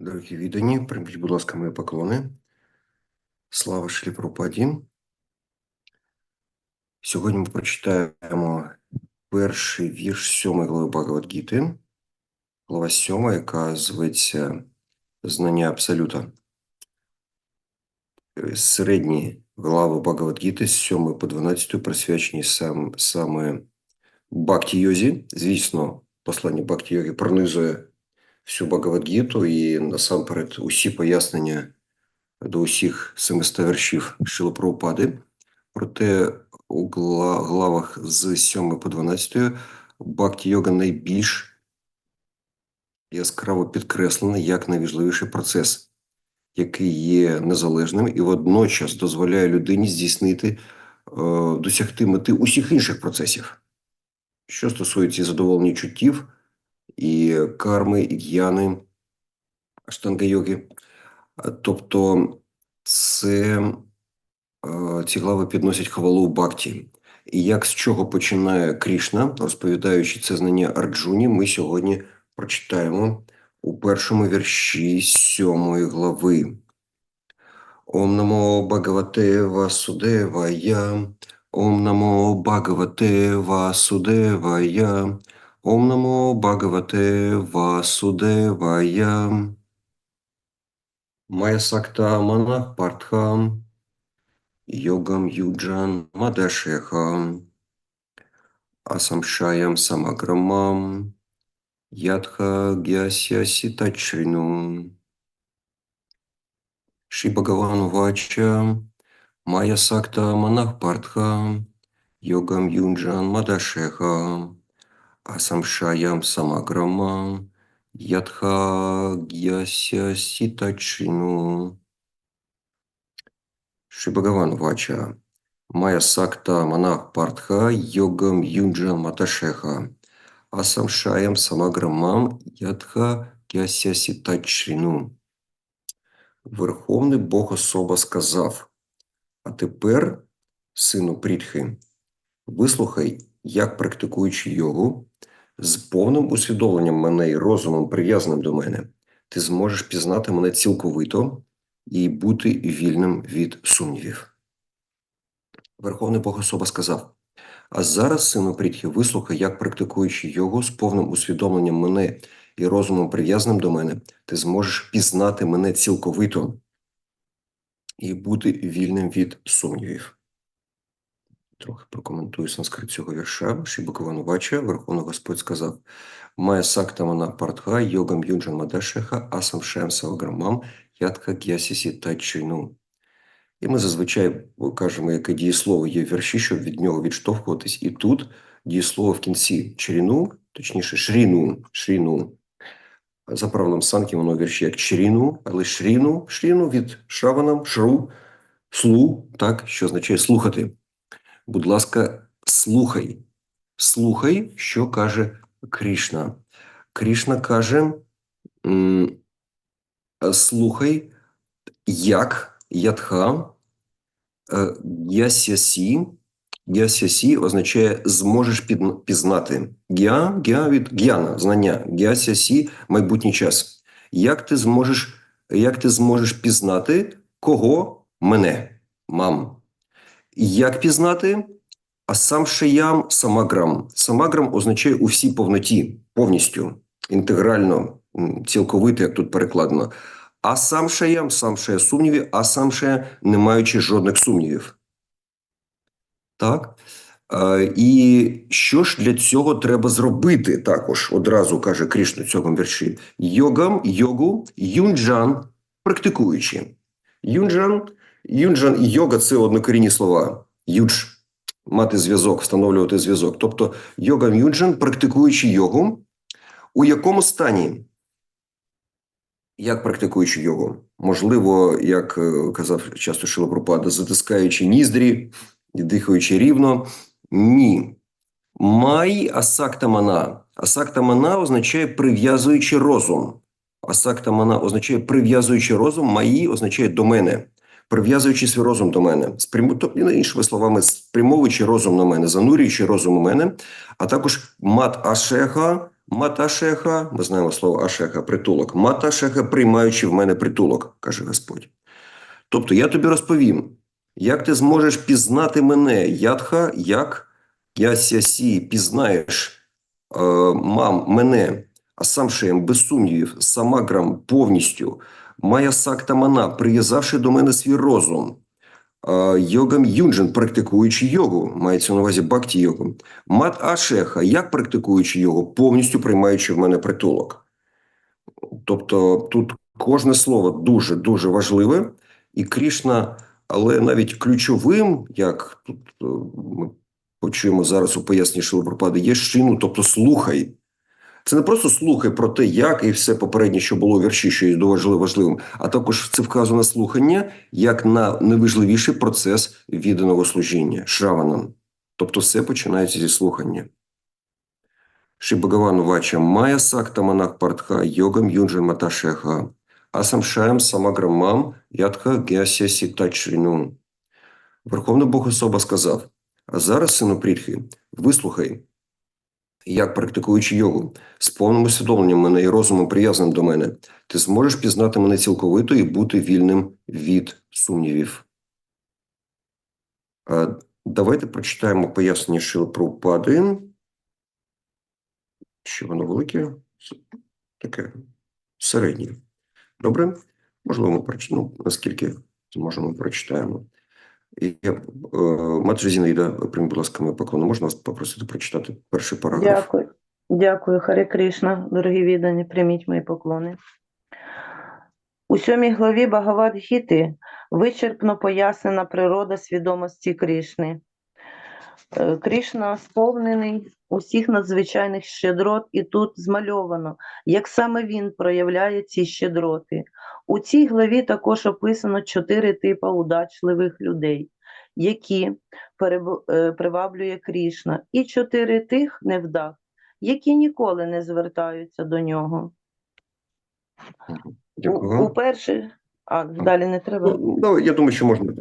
Дорогі віддані, прийміть, будь ласка, мої поклони. Слава Шлі Прабхупаді. Сьогодні ми прочитаємо перший вірш сьомої глави Багавадгіти, глава сьома, яка зветься Знання Абсолюта. Е, Середні глави Багавадгіти з 7 по 12 присвячені сам, саме Бхакті-йозі. Звісно, послання Бхакті-йоги пронизує всю Багавадгіту і насамперед усі пояснення до усіх 700 віршів Шила Прабхупади. Проте у главах з 7 по 12 Бхакті-йога найбільш яскраво підкреслена як найважливіший процес, який є незалежним і водночас дозволяє людині здійснити, е, досягти мети усіх інших процесів. Що стосується задоволення чуттів, і карми, і гьяни, аштанга-йоги. Тобто це ці глави підносять хвалу Бхакті. І як з чого починає Крішна, розповідаючи це знання Арджуні, ми сьогодні прочитаємо у першому вірші сьомої глави. Ом намо Бхагавате Васудевая, Ом намо Бхагавате Васудевая, Ом намо Бхагавате Васудевая. Майя Сакта Манах Партха, Йогам Юджан Мадашеха, Асамшаям Самаграмам, Ядха Гясya Ситачрину. Шри Бхагаван Вача, Майя Сакта Манах Партха, Йогам Юджан Мадашеха, Асамшаям Самаграма, Ядха Гьяся Ситачину. Шри Бхагаван Вача, Майя Сакта Манах Партха, Йогам Юджан Маташеха, Асамшаям Самаграмам, Ядха Гьяся Ситачрину. Верховний Бог особа сказав, а тепер, сину Прітхи, вислухай, як практикуючи йогу, з повним усвідомленням мене і розумом, прив'язаним до мене, ти зможеш пізнати мене цілковито і бути вільним від сумнівів. Верховний Бог особа сказав: А зараз, сину Прітхи, вислухай, як практикуючи йогу з повним усвідомленням мене і розумом прив'язаним до мене, ти зможеш пізнати мене цілковито і бути вільним від сумнівів. Трохи прокоментую санскрит цього вірша. Вача, Верховний Господь сказав: Має сактамана партха, йогам юджан мадашеха, асам шем саваграмам, ятха гясісі тачину. І ми зазвичай кажемо, яке дієслово є в вірші, щоб від нього відштовхуватись. І тут дієслово в кінці чріну, точніше, шріну, шріну. За правилом санки воно вірші як чріну, але шріну, шріну від шраванам, шру, слу, так, що означає слухати. Будь ласка, слухай. Слухай, що каже Крішна. Крішна каже: слухай, як ядха е, ясясі. Ясясі означає зможеш пізнати. Гя, гя від гяна, знання. Гясясі майбутній час. Як ти зможеш, як ти зможеш пізнати кого? Мене, мам. Як пізнати? А сам шиям самаграм. Самаграм означає у всій повноті, повністю, інтегрально, цілковито, як тут перекладено. А сам шаям, сам шая сумнівів, а сам шая не маючи жодних сумнівів. Так. Е, і що ж для цього треба зробити також, одразу каже Кришна в цьому вірші. Йогам, йогу, юнджан, практикуючи. Юнджан, юнджан і йога – це однокорінні слова. Юдж – мати зв'язок, встановлювати зв'язок. Тобто йогам юнджан, практикуючи йогу, у якому стані? Як практикуючи йогу? Можливо, як е, казав часто Шилопропада, затискаючи ніздрі дихаючи рівно. Ні. Май асактамана. Асактамана означає прив'язуючи розум. Асактамана означає прив'язуючи розум, маї означає до мене. Прив'язуючи свій розум до мене, спряму, тобто, іншими словами, спрямовуючи розум на мене, занурюючи розум у мене, а також мат ашеха Маташеха, ми знаємо слово ашеха, притулок. Маташеха, приймаючи в мене притулок, каже Господь. Тобто я тобі розповім, як ти зможеш пізнати мене, ядха, як я сясі пізнаєш е, мам мене, а сам шеєм, без сумнівів, самаграм повністю, мая сакта мана, прив'язавши до мене свій розум. Йогам юнджен, практикуючи йогу, мається на увазі бхакті йогу. Мат Ашеха, як практикуючи його, повністю приймаючи в мене притулок. Тобто тут кожне слово дуже дуже важливе, і Крішна, але навіть ключовим, як тут е, ми почуємо зараз у поясненні Шилопропади, є шину, тобто слухай. Це не просто слухай про те, як і все попереднє, що було у вірші, що є дуже важливим, а також це вказано слухання як на найважливіший процес відданого служіння шраванам. Тобто все починається зі слухання. Ши Бхагаван Вача Майя Сакта Манах Партха Йогам Юнджан Маташеха Асамшаєм Самаграмам Ядха Гяся Сітачріну. Верховний Бог особа сказав, а зараз, сину Прітхи, вислухай, як практикуючи йогу, з повним усвідомленням мене і розумом прив'язаним до мене, ти зможеш пізнати мене цілковито і бути вільним від сумнівів. Давайте прочитаємо пояснення Шили Прабхупади. Чи воно велике? Таке середнє. Добре? Можливо, ми прочитаємо, ну, наскільки зможемо, прочитаємо. І е, Мати Зінаїда, прийміть, будь ласка, ми поклону. Можна вас попросити прочитати перший параграф? Дякую. Дякую, Харе Кришна, дорогі віддані, прийміть мої поклони. У сьомій главі Багавадгіти вичерпно пояснена природа свідомості Кришни. Е, Кришна сповнений усіх надзвичайних щедрот, і тут змальовано, як саме він проявляє ці щедроти. У цій главі також описано чотири типи удачливих людей, які е, приваблює Кришна, і чотири тих невдах, які ніколи не звертаються до нього. У, Дякую. у перших, а далі не треба. Ну, ну, я думаю, що можна,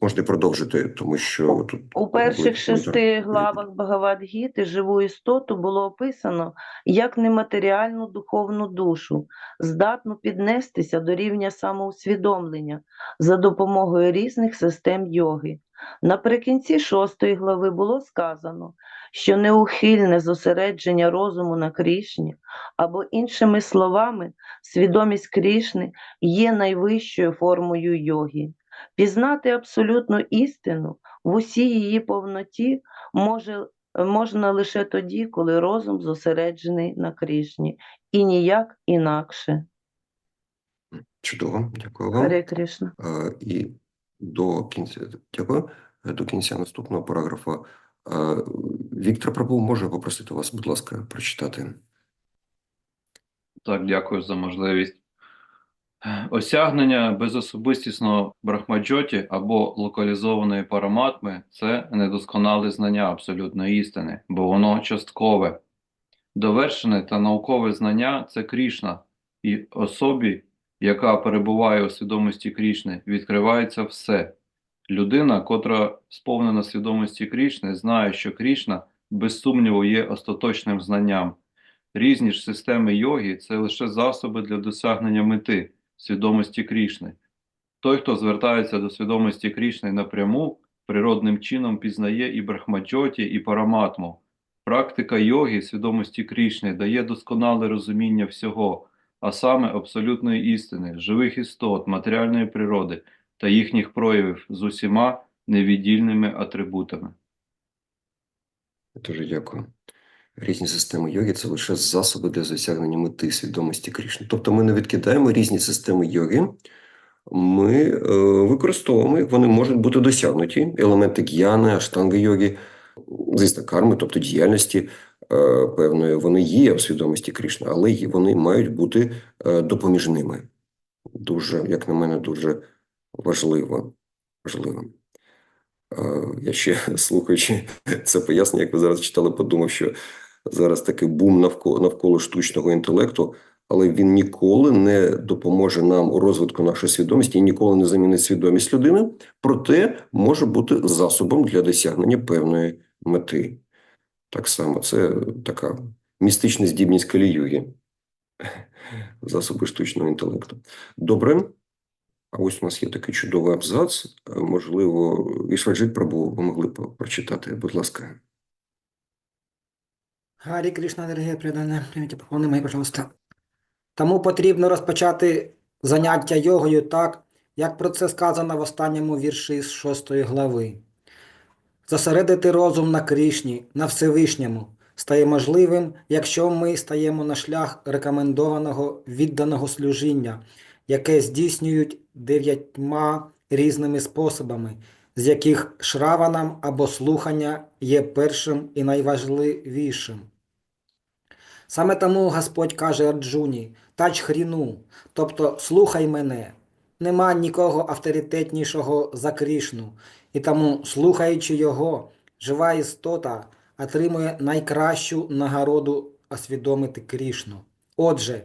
можна продовжити, тому що тут У перших шести главах Багавадгіти живу істоту було описано як нематеріальну духовну душу, здатну піднестися до рівня самоусвідомлення за допомогою різних систем йоги. Наприкінці шостої глави було сказано, що неухильне зосередження розуму на Крішні, або іншими словами, свідомість Крішни є найвищою формою йоги. Пізнати абсолютну істину в усій її повноті може, можна лише тоді, коли розум зосереджений на Крішні, і ніяк інакше. Чудово, дякую вам. Кришна. Е, І до кінця, дякую. До кінця наступного параграфа е, Віктор Прабу може попросити вас, будь ласка, прочитати. Так, дякую за можливість. Осягнення безособистісного брахмаджоті або локалізованої параматми – це недосконале знання абсолютної істини, бо воно часткове. Довершене та наукове знання – це Крішна, і особі, яка перебуває у свідомості Крішни, відкривається все. Людина, котра сповнена свідомості Крішни, знає, що Крішна, без сумніву, є остаточним знанням. Різні ж системи йоги – це лише засоби для досягнення мети свідомості Крішни. Той, хто звертається до свідомості Крішни напряму, природним чином пізнає і брахмаджоті, і параматму. Практика йоги свідомості Крішни дає досконале розуміння всього, а саме абсолютної істини, живих істот, матеріальної природи та їхніх проявів з усіма невіддільними атрибутами. Дуже дякую. Різні системи йоги це лише засоби для досягнення мети свідомості Крішни. Тобто ми не відкидаємо різні системи йоги, ми е, використовуємо вони можуть бути досягнуті. Елементи гьяни, аштанги йоги, звісно, карми, тобто діяльності е, певної, вони є в свідомості Крішни, але вони мають бути е, допоміжними. Дуже, як на мене, дуже важливо. важливо. Е, Я ще слухаючи це пояснення, як ви зараз читали, подумав, що зараз такий бум навколо, навколо штучного інтелекту, але він ніколи не допоможе нам у розвитку нашої свідомості і ніколи не замінить свідомість людини, проте може бути засобом для досягнення певної мети. Так само, це така містична здібність Каліюги. Засоби штучного інтелекту. Добре. А ось у нас є такий чудовий абзац. Можливо, Вішваджит Прабу ви могли б прочитати, будь ласка. Гарі Кришна, дорогі предані, прийміть поклони мої, пожалуйста. Тому потрібно розпочати заняття йогою так, як про це сказано в останньому вірші з 6 глави. Зосередити розум на Кришні, на Всевишньому, стає можливим, якщо ми стаємо на шлях рекомендованого відданого служіння, яке здійснюють дев'ятьма різними способами, з яких шраванам або слухання є першим і найважливішим. Саме тому Господь каже Арджуні, тач хріну, тобто слухай мене. Нема нікого авторитетнішого за Крішну, і тому, слухаючи його, жива істота отримує найкращу нагороду освідомити Крішну. Отже,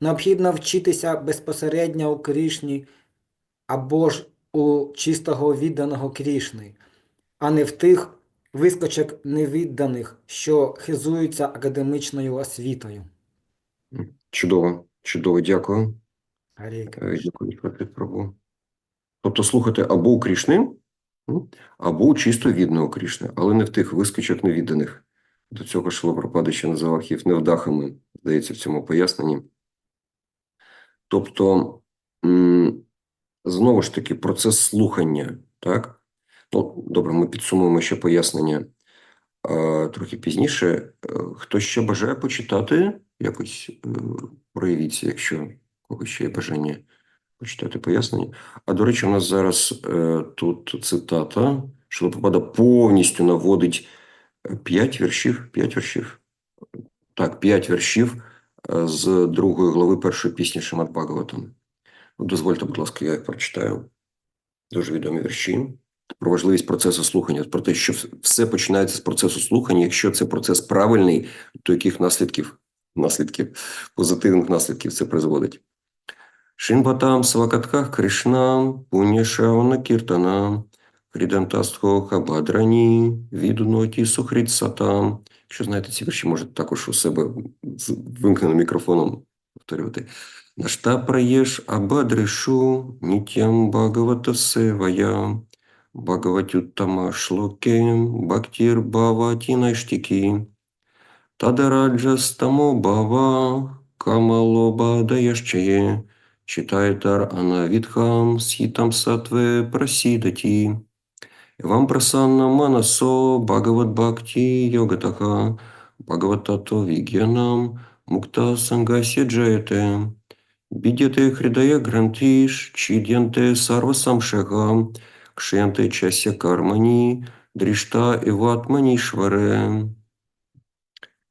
необхідно вчитися безпосередньо у Крішні або ж у чистого відданого Крішни, а не в тих вискочок невідданих, що хизуються академічною освітою. Чудово, чудово, дякую. Е, Дякую, Прабу. Тобто слухати або у Крішни, або чисто відданого Крішни, але не в тих вискочок невідданих. До цього Шилапрапада ще називав їх невдахами, здається, в цьому поясненні. Тобто, знову ж таки, процес слухання, так? Ну, добре, ми підсумуємо ще пояснення трохи пізніше. Е, Хто ще бажає почитати, якось е, проявіться, якщо когось ще є бажання почитати пояснення. А до речі, у нас зараз е, тут цитата, Шилапрапада повністю наводить е, п'ять віршів, п'ять віршів. Так, п'ять віршів е, з другої глави першої пісні Шимат Бхагаватам. Ну, Дозвольте, будь ласка, я їх прочитаю. Дуже відомі вірші. Про важливість процесу слухання, про те, що все починається з процесу слухання. Якщо це процес правильний, то яких наслідків, наслідків, позитивних наслідків це призводить? Шинбатам Свакатках Кришнам, Пунішавана Кіртанам, Хрідантастхо Хабадрані, Відуноті Сухрідсатам. Якщо знаєте ці вірші, можете також у себе з вимкненим мікрофоном повторювати. Нашта праєш абадришу, нітям Бхагавата севая, Бхагаватюттама шлоке, Бхактір Бхавати Найштіки, Тадараджастамо Бхава, Камалоба Даящає, Читайтар Анавідхам, Сітам Сатве Прасідаті, Вам прасанна манасо Бхагават Бхакти Йогатаха, Бхагаватато Вігянам, Мукта Сангасya Джаяте, Бідяте Хридая Грантиш, Чід'янте Сарва Самшега, Кшенте Чася Кармані, Дрішта Іватманішваре.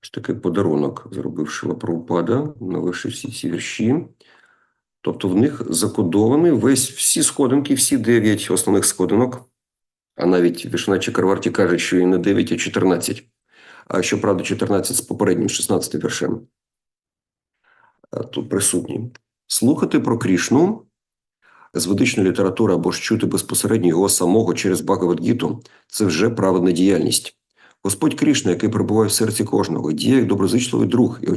Ось такий подарунок зробив Шила Прабхупада, навивши всі ці вірші. Тобто в них закодований весь всі сходинки, всі дев'ять основних сходинок. А навіть Вішна Чакарварті каже, що і не 9, а 14. А щоправда, 14 з попереднім 16 віршем. Тут присутні. Слухати про Крішну з ведичної літератури або ж чути безпосередньо його самого через Бхагавадгіту – це вже праведна діяльність. Господь Крішна, який перебуває в серці кожного, діє як доброзичливий друг і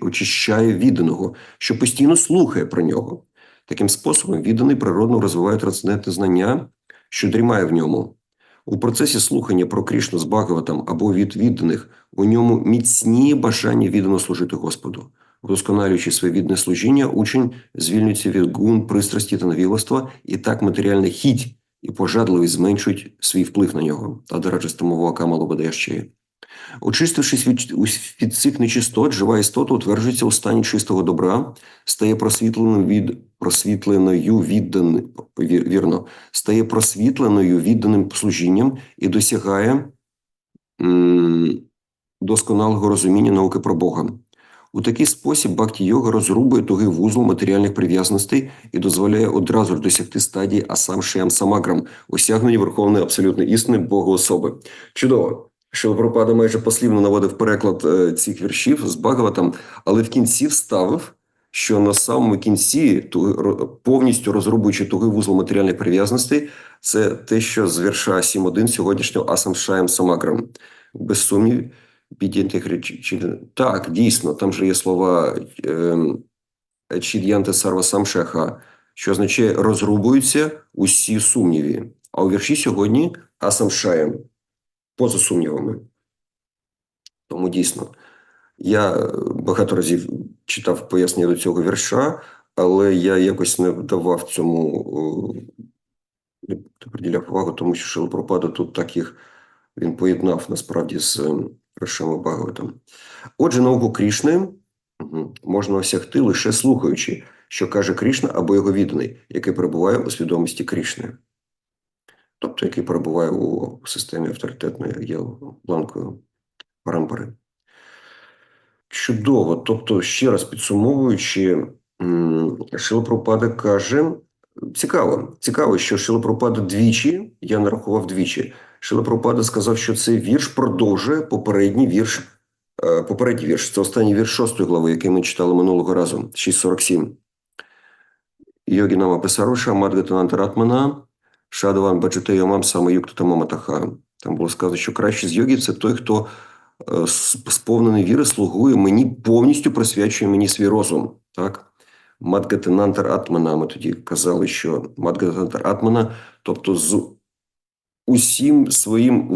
очищає відданого, що постійно слухає про нього. Таким способом відданий природно розвиває трансцендентне знання, що дрімає в ньому. У процесі слухання про Крішну з Бхагаватам або від відданих у ньому міцніє бажання віддано служити Господу. Вдосконалюючи своє віддане служіння, учень звільнюється від гун, пристрасті та навілоства, і так матеріальна хіть і пожадливість зменшують свій вплив на нього. та Адараджастамова камалу Бадаящеє. Очистившись від, від цих нечистот, жива істота утверджується у стані чистого добра, стає просвітленою від просвітленою віддан, вірно, стає просвітленою відданим служінням і досягає м, досконалого розуміння науки про Бога. У такий спосіб бхакті йога розрубує тугий вузол матеріальних прив'язаностей і дозволяє одразу ж досягти стадії асам шиям самаграм, осягнення верховної абсолютної істини Бога особи. Чудово. Шилапрапада майже послівно наводив переклад е, цих віршів з Бхагаватам, але в кінці вставив, що на самому кінці, повністю розрубуючи тугий вузол матеріальних прив'язаностей, це те, що з вірша 7.1 сьогоднішнього Асам Шаєм Самаграм. Без сумнів, підійти. Так, дійсно, там же є слова ем, Чід'янте сарва що означає розрубуються усі сумніви. А у вірші сьогодні асамшаєм, поза сумнівами. Тому дійсно, я багато разів читав пояснення до цього вірша, але я якось не вдавав цьому, не приділяв увагу, тому що Шилопропада тут так їх він поєднав насправді з віршами Багаватом. Отже, науку Крішни можна осягти лише слухаючи, що каже Крішна або його відданий, який перебуває у свідомості Крішни. Тобто, який перебуває у системі авторитетної є ланкою парампари. Чудово. Тобто, ще раз підсумовуючи, Шилопропада каже: цікаво, цікаво, що Шилопропада двічі, я нарахував двічі. Шилопропада сказав, що цей вірш продовжує попередній вірш. е, Попередній вірш це останній вірш шостої глави, який ми читали минулого разу, 6.47. Йогінама Песаруша, Мадгатанантаратмана, Шадаван Баджутейомам саме Юктатамаматаха. Там було сказано, що краще з йогів це той, хто е, сповнений віри, слугує мені, повністю присвячує мені свій розум. Так? Мадгатанантар Атмана. Ми тоді казали, що Мадгатанантар Атмана, тобто усім своїм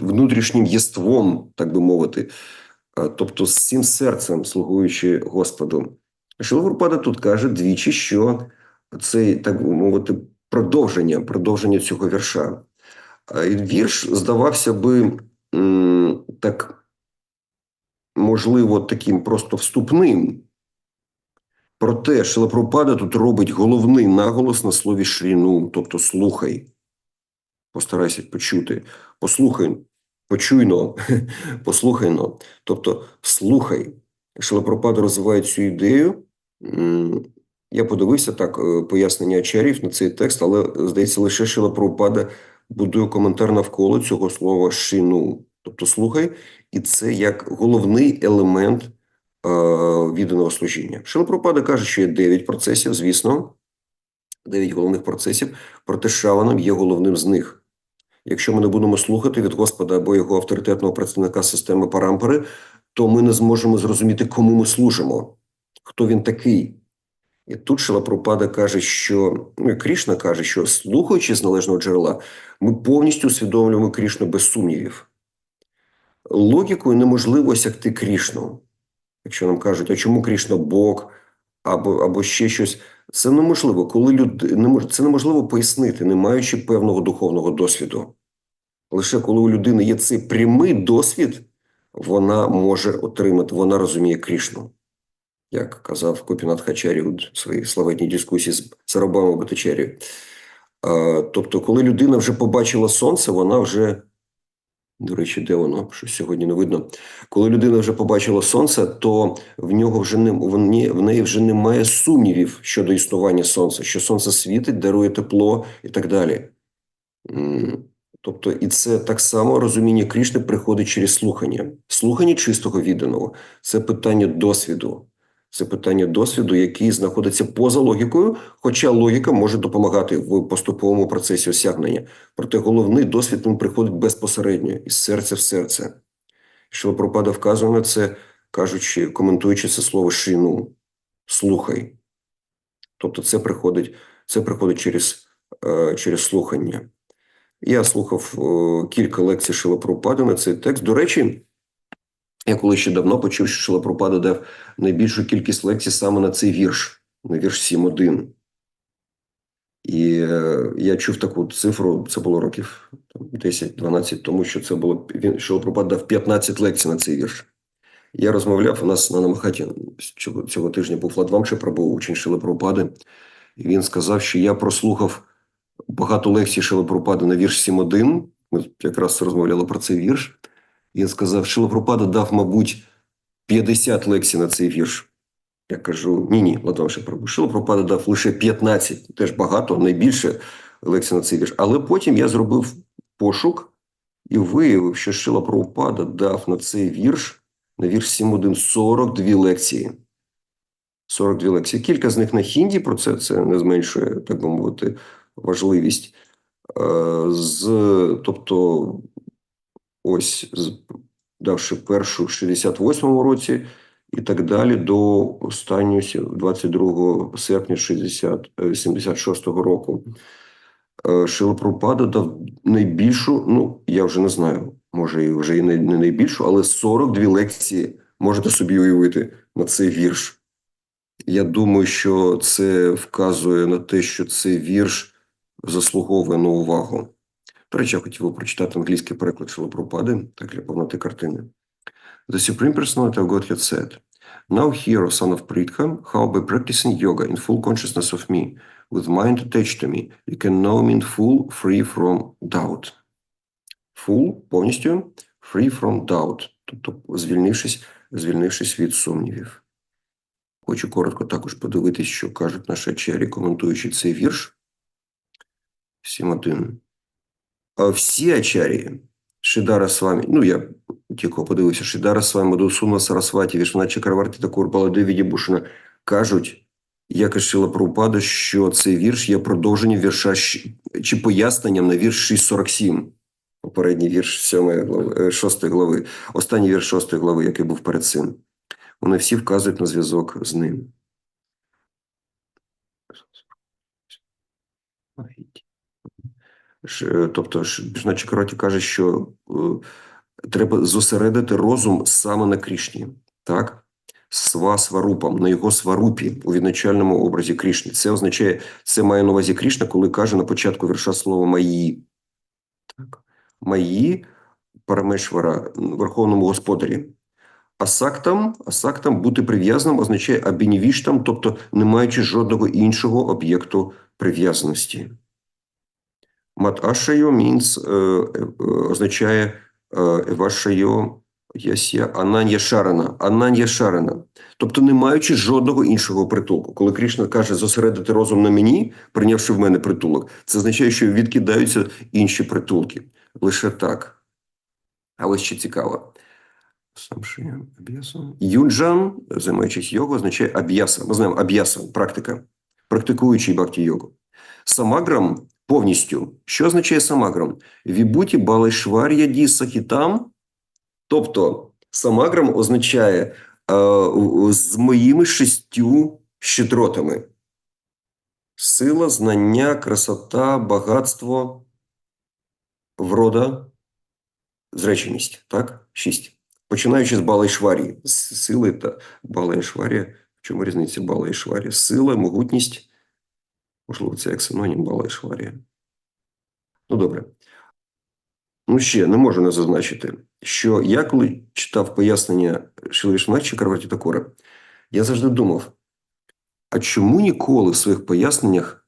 внутрішнім єством, так би мовити, е, тобто з цим серцем, слугуючи Господу. Шиловурпада тут каже двічі, що це, так би мовити, продовження, продовження цього вірша. Вірш здавався би так, можливо, таким просто вступним. Проте Шилапропада тут робить головний наголос на слові шріну, тобто слухай. Постарайся почути. Послухай, почуйно, послухайно. Тобто слухай. Шилапропада розвиває цю ідею. Я подивився так е, пояснення ачарів на цей текст, але здається, лише Шилапропада будує коментар навколо цього слова шину. Тобто слухай, і це як головний елемент е, відданого служіння. Шилапропада каже, що є 9 процесів, звісно, 9 головних процесів, проте шаваном є головним з них. Якщо ми не будемо слухати від Господа або його авторитетного представника системи парампари, то ми не зможемо зрозуміти, кому ми служимо, хто він такий. І тут Шилапропада каже, що ну, Крішна каже, що слухаючи з належного джерела, ми повністю усвідомлюємо Крішну без сумнівів. Логікою неможливо осягти Крішну. Якщо нам кажуть, а чому Крішна Бог або, або ще щось, це неможливо. Коли люд... не мож... Це неможливо пояснити, не маючи певного духовного досвіду. Лише коли у людини є цей прямий досвід, вона може отримати, вона розуміє Крішну. Як казав Копінат Хачарі у своїй славетній дискусії з Сарабамом Батачарі. Тобто, коли людина вже побачила сонце, вона вже. До речі, де воно? Щось сьогодні не видно. Коли людина вже побачила сонце, то в нього вже не в неї вже немає сумнівів щодо існування сонця, що сонце світить, дарує тепло і так далі. Тобто, і це так само розуміння Крішни приходить через слухання. Слухання чистого відданого це питання досвіду. Це питання досвіду, який знаходиться поза логікою, хоча логіка може допомагати в поступовому процесі осягнення. Проте головний досвід він приходить безпосередньо із серця в серце. Шилопропада вказує на це, кажучи, коментуючи це слово шину, слухай. Тобто, це приходить, це приходить через, е, через слухання. Я слухав е, кілька лекцій Шилопропади на цей текст. До речі, я коли ще давно почув, що Шилопропада дав найбільшу кількість лекцій саме на цей вірш, на вірш 7.1. І е, я чув таку цифру, це було років 10-12 тому, що це було він Шилопропад дав 15 лекцій на цей вірш. Я розмовляв, у нас на Намахаті цього, тижня був Ладвамши, був учень Шилопропади, і він сказав, що я прослухав багато лекцій Шилопропади на вірш 7.1. Ми якраз розмовляли про цей вірш. Він сказав, Шилопропада дав, мабуть, 50 лекцій на цей вірш. Я кажу: ні, ні, Ладвамши Прабу. Шилопропада дав лише 15, теж багато, найбільше лекцій на цей вірш. Але потім я зробив пошук і виявив, що Шилопропада дав на цей вірш, на вірш 7.1, 42 лекції. 42 лекції. Кілька з них на хінді, про це це не зменшує, так би мовити, важливість. Е, З, тобто, ось давши першу в 68-му році, і так далі до останньої 22 серпня 60, е, 76-го року. Е, Шрила дав найбільшу, ну я вже не знаю, може і вже і не найбільшу, але 42 лекції можете собі уявити на цей вірш. Я думаю, що це вказує на те, що цей вірш заслуговує на увагу. До речі, я хотів би прочитати англійський переклад Шрила Прабхупади, так для повноти картини. The Supreme Personality of Godhead said, Now hear, son of Pritha, how by practicing yoga in full consciousness of me, with mind attached to me, you can know me in full, free from doubt. Full – повністю, free from doubt, тобто звільнившись, звільнившись від сумнівів. Хочу коротко також подивитись, що кажуть наші ачарі, коментуючи цей вірш. 7.1. А всі ачарі, Шидара з вами, ну я тільки подивився, Шидара з вами, Мадусуна Сарасваті, Вішна Чакраварті та Курбалади Відібушина кажуть, як і Шила Прабхупада, що цей вірш є продовженням вірша чи поясненням на вірш 6.47. Попередній вірш 7 глави, 6 глави, останній вірш 6 глави, який був перед цим. Вони всі вказують на зв'язок з ним. Тобто, Бішна Чакроті каже, що е, треба зосередити розум саме на Крішні, так? Сва сварупам, на його сварупі у відначальному образі Крішни. Це означає, це має на увазі Крішна, коли каже на початку вірша слово Маї. Так. Маї Парамешвара, Верховному Господарі. Асактам, асактам бути прив'язаним означає абінівіштам, тобто не маючи жодного іншого об'єкту прив'язаності. Маташайо means, е, е, означає е, Евашайо ясya Ананья Шарана. Ананья Шарана. Тобто не маючи жодного іншого притулку. Коли Кришна каже зосередити розум на мені, прийнявши в мене притулок, це означає, що відкидаються інші притулки. Лише так. А ось ще цікаво. Юнджан, займаючись його, означає аб'яса. Ми знаємо аб'яса, практика, практикуючий бхакті йогу. Самаграм повністю. Що означає самаграм? Вібуті балайшвар'я ді сахітам. Тобто, самаграм означає е, з моїми шістю щедротами. Сила, знання, красота, багатство, врода, зреченість. Так? Шість. Починаючи з Бала Ішварії. З сили та Бала Ішварія. В чому різниця Бала Ішварія? Сила, могутність. Можливо, це як синонім Бала Ішварія. Ну, добре. Ну, ще не можу не зазначити, що я коли читав пояснення Шилвішмачі Карваті Такора, я завжди думав, а чому ніколи в своїх поясненнях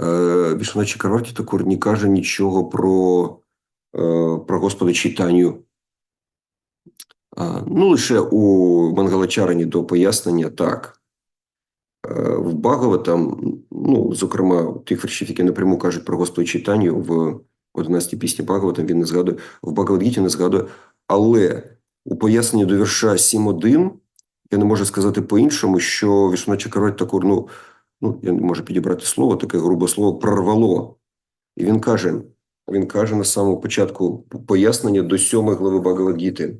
е, Вішначі Карваті Такор не каже нічого про, е, про Господа Чайтаню? А, ну, лише у Мангалачарані до пояснення так. Е, В Багаватам, ну, зокрема, тих віршів, які напряму кажуть про Господа Чайтаню в 11-й пісні Багаватам, він не згадує, в Багавадгіті не згадує, але у поясненні до вірша 7.1 я не можу сказати по-іншому, що Вішнача Карваті Такор, ну, ну, я не можу підібрати слово, таке грубе слово, прорвало. І він каже, він каже на самому початку пояснення до 7 глави Багавадгіти.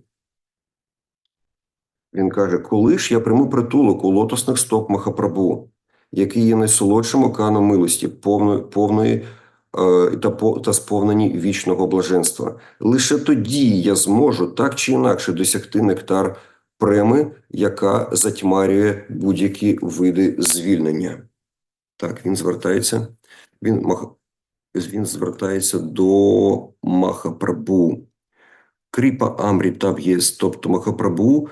Він каже: Коли ж я прийму притулок у лотосних стоп Махапрабу, який є найсолодшим океаном милості, повної, повної е, та, та сповнені вічного блаженства, лише тоді я зможу так чи інакше досягти нектар преми, яка затьмарює будь-які види звільнення. Так, він звертається. Він, він звертається до Махапрабу. Кріпа Амріта Б'єс, тобто Махапрабу,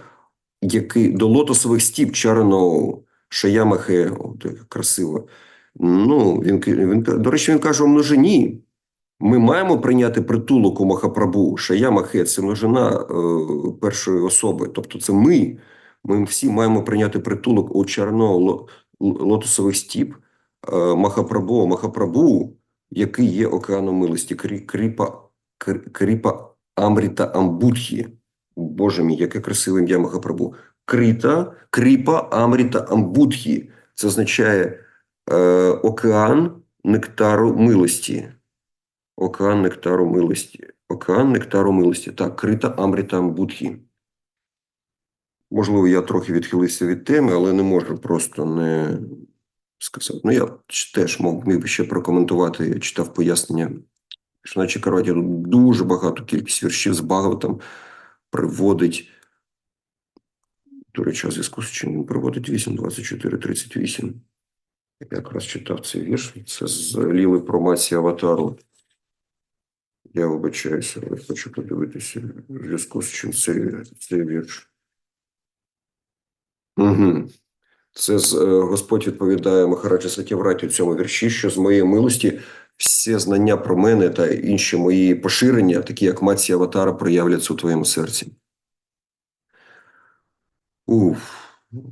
який до лотосових стіп Чараноу, Шаямахе, о, так красиво. Ну, він, він, до речі, він каже у множині. Ми маємо прийняти притулок у Махапрабу. Шаямахе – це множина е, першої особи. Тобто це ми. Ми всі маємо прийняти притулок у Чарно ло- лотосових стіп е, Махапрабу. Махапрабу, який є океаном милості, Крі- Кріпа, Кр- Кріпа Амріта Амбудхі. Боже мій, яке красиве ім'я Махапрабу. Кріта, Кріпа Амріта Амбудхі. Це означає е, океан нектару милості. Океан нектару милості. Океан нектару милості. Так, Крита Амрітам Будхі. Можливо, я трохи відхилився від теми, але не можу просто не сказати. Ну, я теж мог міг ще прокоментувати. Я читав пояснення. Що наче Караті тут дуже багато кількість віршів з Багаватом приводить. До речі, а зв'язку з чим він приводить 8, 24, 38. Я якраз читав цей вірш. Це з Ліли про Масі Аватару. Я вибачаюся, але хочу подивитися, в зв'язку з чим цей, цей вірш. Угу. Це з, е, Господь відповідає Махараджа Сатявраті у цьому вірші, що з моєї милості всі знання про мене та інші мої поширення, такі як маці Аватара, проявляться у твоєму серці. Уф,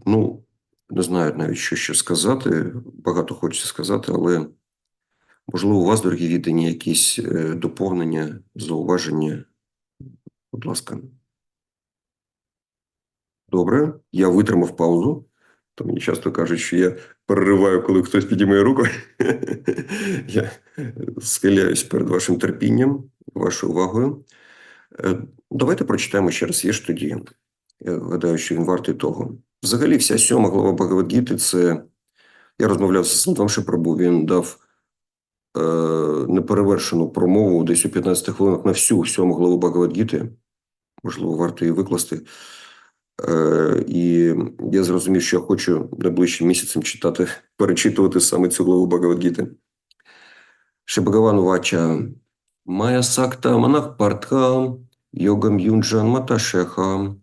ну, не знаю навіть, що ще сказати. Багато хочеться сказати, але можливо, у вас, дорогі віддані, якісь е, доповнення, зауваження. Будь ласка. Добре, я витримав паузу. То мені часто кажуть, що я перериваю, коли хтось підіймає руку. я схиляюсь перед вашим терпінням, вашою увагою. Е, Давайте прочитаємо ще раз вірш тоді. Я гадаю, що він вартий того. Взагалі, вся сьома глава Багавадгіти – це. Я розмовляв з Сантом Шепрабу, він дав е, неперевершену промову десь у 15 хвилинах на всю сьому главу Багавадгіти. Можливо, варто її викласти. Е, і я зрозумів, що я хочу найближчим місяцем читати, перечитувати саме цю главу Багавадгіти. Шебагаван Вача Майя Сакта Манах Партха Йогам Юнджан Маташеха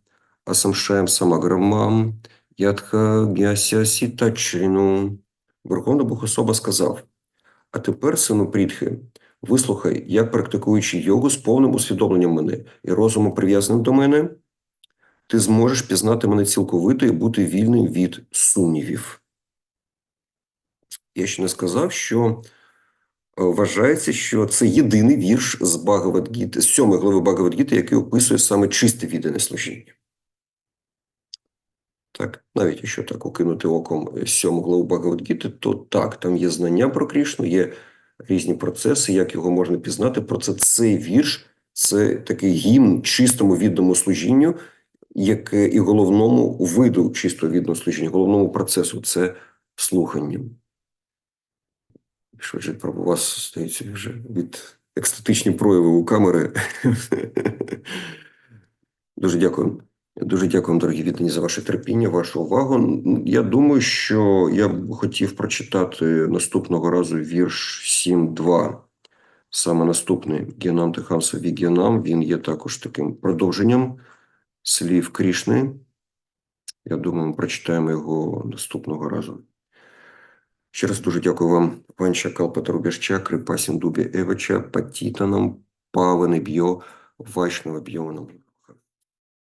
Асамшаєм Самаграмам Ядха Гяся Сітачріну. Верховна Богособа сказав, а тепер, сину Прітхи, вислухай, як практикуючи йогу з повним усвідомленням мене і розумом прив'язаним до мене, ти зможеш пізнати мене цілковито і бути вільним від сумнівів. Я ще не сказав, що е, вважається, що це єдиний вірш з Багавадгіти, з сьомої глави Багавадгіти, який описує саме чисте віддане служіння. Так, навіть якщо так окинути оком е, сьому главу Багавадгіти, то так, там є знання про Крішну, є різні процеси, як його можна пізнати. Про це цей вірш це такий гімн чистому відданому служінню, як е, і головному виду чистого відданого служіння, головному процесу це слухання. Швидше про вас здається вже від екстатичні прояви у камери. Дуже дякую. Дуже дякую, дорогі віддані, за ваше терпіння, вашу увагу. Я думаю, що я б хотів прочитати наступного разу вірш 7.2. Саме наступний Генам Техамса Вігенам. Він є також таким продовженням слів Крішни. Я думаю, ми прочитаємо його наступного разу. Ще раз дуже дякую вам, Ванча Калпатарубяшча, Крипасін Дубі Евача, Патітанам, Павени Бьо, Вайшнава Бьонам.